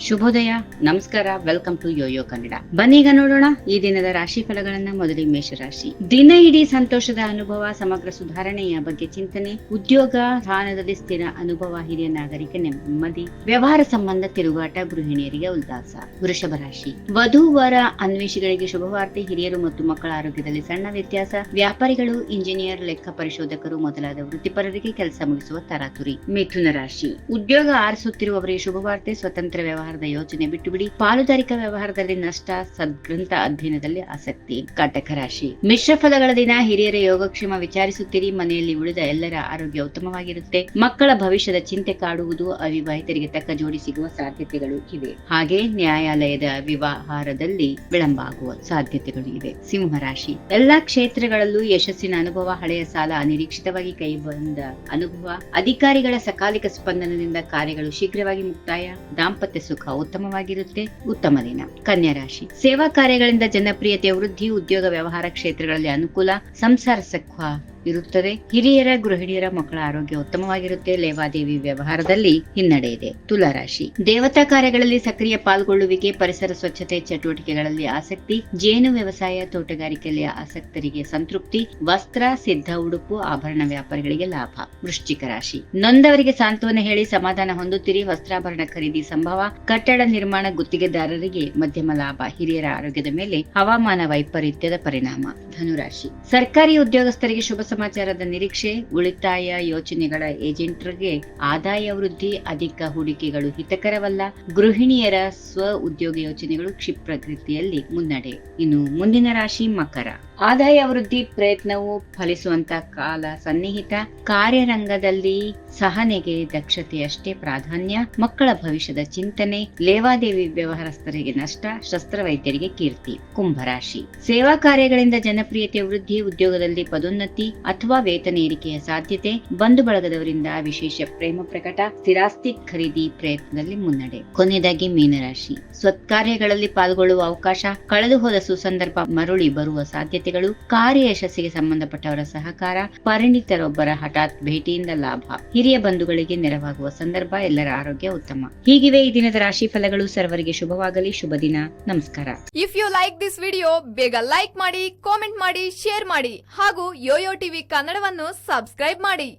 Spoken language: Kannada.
ಶುಭೋದಯ, ನಮಸ್ಕಾರ ವೆಲ್ಕಮ್ ಟು ಯೋಯೋ ಕನ್ನಡ ಬನ್ನೀಗ ನೋಡೋಣ ಈ ದಿನದ ರಾಶಿ ಫಲಗಳನ್ನ, ಮೊದಲಿಗೆ ಮೇಷರಾಶಿ. ದಿನ ಇಡೀ ಸಂತೋಷದ ಅನುಭವ, ಸಮಗ್ರ ಸುಧಾರಣೆಯ ಬಗ್ಗೆ ಚಿಂತನೆ, ಉದ್ಯೋಗ ಸ್ಥಾನದಲ್ಲಿ ಸ್ಥಿರ ಅನುಭವ, ಹಿರಿಯ ನಾಗರಿಕ ನೆಮ್ಮದಿ, ವ್ಯವಹಾರ ಸಂಬಂಧ ತಿರುಗಾಟ, ಗೃಹಿಣಿಯರಿಗೆ ಉಲ್ಲಾಸ. ವೃಷಭ ರಾಶಿ. ವಧು, ವರ, ಅನ್ವೇಷಿಗಳಿಗೆ ಶುಭವಾರ್ತೆ, ಹಿರಿಯರು ಮತ್ತು ಮಕ್ಕಳ ಆರೋಗ್ಯದಲ್ಲಿ ಸಣ್ಣ ವ್ಯತ್ಯಾಸ. ವ್ಯಾಪಾರಿಗಳು ಇಂಜಿನಿಯರ್ ಲೆಕ್ಕ ಪರಿಶೋಧಕರು ಮೊದಲಾದ ವೃತ್ತಿಪರರಿಗೆ ಕೆಲಸ ಮುಗಿಸುವ ತರಾತುರಿ. ಮಿಥುನ ರಾಶಿ. ಉದ್ಯೋಗ ಆರಿಸುತ್ತಿರುವವರಿಗೆ ಶುಭವಾರ್ತೆ, ಸ್ವತಂತ್ರ ವ್ಯವಹಾರದ ಯೋಜನೆ ಬಿಟ್ಟು ಬಿಡಿ ಪಾಲುದಾರಿಕಾ ವ್ಯವಹಾರದಲ್ಲಿ ನಷ್ಟ, ಸದ್ಗ್ರಂಥ ಅಧ್ಯಯನದಲ್ಲಿ ಆಸಕ್ತಿ ಕಟಕ ರಾಶಿ. ಮಿಶ್ರ ಫಲಗಳ ದಿನ ಹಿರಿಯರ ಯೋಗಕ್ಷೇಮ ವಿಚಾರಿಸುತ್ತೀರಿ. ಮನೆಯಲ್ಲಿ ಉಳಿದ ಎಲ್ಲರ ಆರೋಗ್ಯ ಉತ್ತಮವಾಗಿರುತ್ತೆ. ಮಕ್ಕಳ ಭವಿಷ್ಯದ ಚಿಂತೆ ಕಾಡುವುದು ಅವಿವಾಹಿತರಿಗೆ ತಕ್ಕ ಜೋಡಿ ಸಿಗುವ ಸಾಧ್ಯತೆಗಳು ಇವೆ. ಹಾಗೆ ನ್ಯಾಯಾಲಯದ ವ್ಯವಹಾರದಲ್ಲಿ ವಿಳಂಬ ಆಗುವ ಸಾಧ್ಯತೆಗಳು ಇವೆ. ಸಿಂಹರಾಶಿ ಎಲ್ಲಾ ಕ್ಷೇತ್ರಗಳಲ್ಲೂ ಯಶಸ್ಸಿನ ಅನುಭವ, ಹಳೆಯ ಸಾಲ ಅನಿರೀಕ್ಷಿತವಾಗಿ ಕೈ ಬಂದ ಅನುಭವ. ಅಧಿಕಾರಿಗಳ ಸಕಾಲಿಕ ಸ್ಪಂದನದಿಂದ ಕಾರ್ಯಗಳು ಶೀಘ್ರವಾಗಿ ಮುಕ್ತಾಯ. ದಾಂಪತ್ಯ ಸುಖ ಉತ್ತಮವಾಗಿರುತ್ತೆ. ಉತ್ತಮ ದಿನ. ಕನ್ಯಾ ರಾಶಿ. ಸೇವಾ ಕಾರ್ಯಗಳಿಂದ ಜನಪ್ರಿಯತೆ, ವೃದ್ಧಿ, ಉದ್ಯೋಗ, ವ್ಯವಹಾರ ಕ್ಷೇತ್ರಗಳಲ್ಲಿ ಅನುಕೂಲ, ಸಂಸಾರ ಸುಖ ಇರುತ್ತದೆ. ಹಿರಿಯರ, ಗೃಹಿಣಿಯರ ಮಕ್ಕಳ ಆರೋಗ್ಯ ಉತ್ತಮವಾಗಿರುತ್ತೆ. ಲೇವಾದೇವಿ ವ್ಯವಹಾರದಲ್ಲಿ ಹಿನ್ನಡೆ ಇದೆ. ತುಲಾರಾಶಿ ದೇವತಾ ಕಾರ್ಯಗಳಲ್ಲಿ ಸಕ್ರಿಯ ಪಾಲ್ಗೊಳ್ಳುವಿಕೆ, ಪರಿಸರ ಸ್ವಚ್ಛತೆ, ಚಟುವಟಿಕೆಗಳಲ್ಲಿ ಆಸಕ್ತಿ, ಜೇನು ವ್ಯವಸಾಯ, ತೋಟಗಾರಿಕೆಯಲ್ಲಿ ಆಸಕ್ತರಿಗೆ ಸಂತೃಪ್ತಿ, ವಸ್ತ್ರ, ಸಿದ್ಧ ಉಡುಪು, ಆಭರಣ ವ್ಯಾಪಾರಿಗಳಿಗೆ ಲಾಭ. ವೃಶ್ಚಿಕ ರಾಶಿ. ನೊಂದವರಿಗೆ ಸಾಂತ್ವನ ಹೇಳಿ ಸಮಾಧಾನ ಹೊಂದುತ್ತೀರಿ. ವಸ್ತ್ರಾಭರಣ ಖರೀದಿ ಸಂಭವ, ಕಟ್ಟಡ ನಿರ್ಮಾಣ ಗುತ್ತಿಗೆದಾರರಿಗೆ ಮಧ್ಯಮ ಲಾಭ. ಹಿರಿಯರ ಆರೋಗ್ಯದ ಮೇಲೆ ಹವಾಮಾನ ವೈಪರೀತ್ಯದ ಪರಿಣಾಮ. ಧನುರಾಶಿ. ಸರ್ಕಾರಿ ಉದ್ಯೋಗಸ್ಥರಿಗೆ ಶುಭ ಸಮಾಚಾರದ ನಿರೀಕ್ಷೆ, ಉಳಿತಾಯ ಯೋಜನೆಗಳ ಏಜೆಂಟ್ರಿಗೆ ಆದಾಯ ವೃದ್ಧಿ, ಅಧಿಕ ಹೂಡಿಕೆಗಳು ಹಿತಕರವಲ್ಲ. ಗೃಹಿಣಿಯರ ಸ್ವ ಉದ್ಯೋಗ ಯೋಜನೆಗಳು ಕ್ಷಿಪ್ರಗತಿಯಲ್ಲಿ ಮುನ್ನಡೆ. ಇನ್ನು ಮುಂದಿನ ರಾಶಿ ಮಕರ. ಆದಾಯ ವೃದ್ಧಿ ಪ್ರಯತ್ನವು ಫಲಿಸುವಂತ ಕಾಲ ಸನ್ನಿಹಿತ. ಕಾರ್ಯರಂಗದಲ್ಲಿ ಸಹನೆಗೆ ದಕ್ಷತೆಯಷ್ಟೇ ಪ್ರಾಧಾನ್ಯ. ಮಕ್ಕಳ ಭವಿಷ್ಯದ ಚಿಂತನೆ, ಲೇವಾದೇವಿ ವ್ಯವಹಾರಸ್ಥರಿಗೆ ನಷ್ಟ, ಶಸ್ತ್ರವೈದ್ಯರಿಗೆ ಕೀರ್ತಿ, ಕುಂಭರಾಶಿ. ಸೇವಾ ಕಾರ್ಯಗಳಿಂದ ಜನಪ್ರಿಯತೆ, ವೃದ್ಧಿ, ಉದ್ಯೋಗದಲ್ಲಿ ಪದೋನ್ನತಿ ಅಥವಾ ವೇತನ ಏರಿಕೆಯ ಸಾಧ್ಯತೆ, ಬಂಧು ಬಳಗದವರಿಂದ ವಿಶೇಷ ಪ್ರೇಮ ಪ್ರಕಟ, ಸ್ಥಿರಾಸ್ತಿ ಖರೀದಿ ಪ್ರಯತ್ನದಲ್ಲಿ ಮುನ್ನಡೆ. ಕೊನೆಯದಾಗಿ ಮೀನರಾಶಿ. ಸ್ವತ್ಕಾರ್ಯಗಳಲ್ಲಿ ಪಾಲ್ಗೊಳ್ಳುವ ಅವಕಾಶ ಕಳೆದು ಹೋದ ಸುಸಂದರ್ಭ ಮರುಳಿ ಬರುವ ಸಾಧ್ಯತೆಗಳು ಕಾರ್ಯ ಯಶಸ್ಸಿಗೆ ಸಂಬಂಧಪಟ್ಟವರ ಸಹಕಾರ, ಪರಿಣಿತರೊಬ್ಬರ ಹಠಾತ್ ಭೇಟಿಯಿಂದ ಲಾಭ, ಹಿರಿಯ ಬಂಧುಗಳಿಗೆ ನೆರವಾಗುವ ಸಂದರ್ಭ ಎಲ್ಲರ ಆರೋಗ್ಯ ಉತ್ತಮ. ಹೀಗಿವೆ ಈ ದಿನದ ರಾಶಿ ಫಲಗಳು ಸರ್ವರಿಗೆ ಶುಭವಾಗಲಿ. ಶುಭ ದಿನ. ನಮಸ್ಕಾರ. If you like this video ಬೇಗ ಲೈಕ್ ಮಾಡಿ ಕಾಮೆಂಟ್ ಮಾಡಿ ಶೇರ್ ಮಾಡಿ ಹಾಗೂ ಯೋಯೋ ಟಿವಿ ಕನ್ನಡವನ್ನು ಸಬ್ಸ್ಕ್ರೈಬ್ ಮಾಡಿ.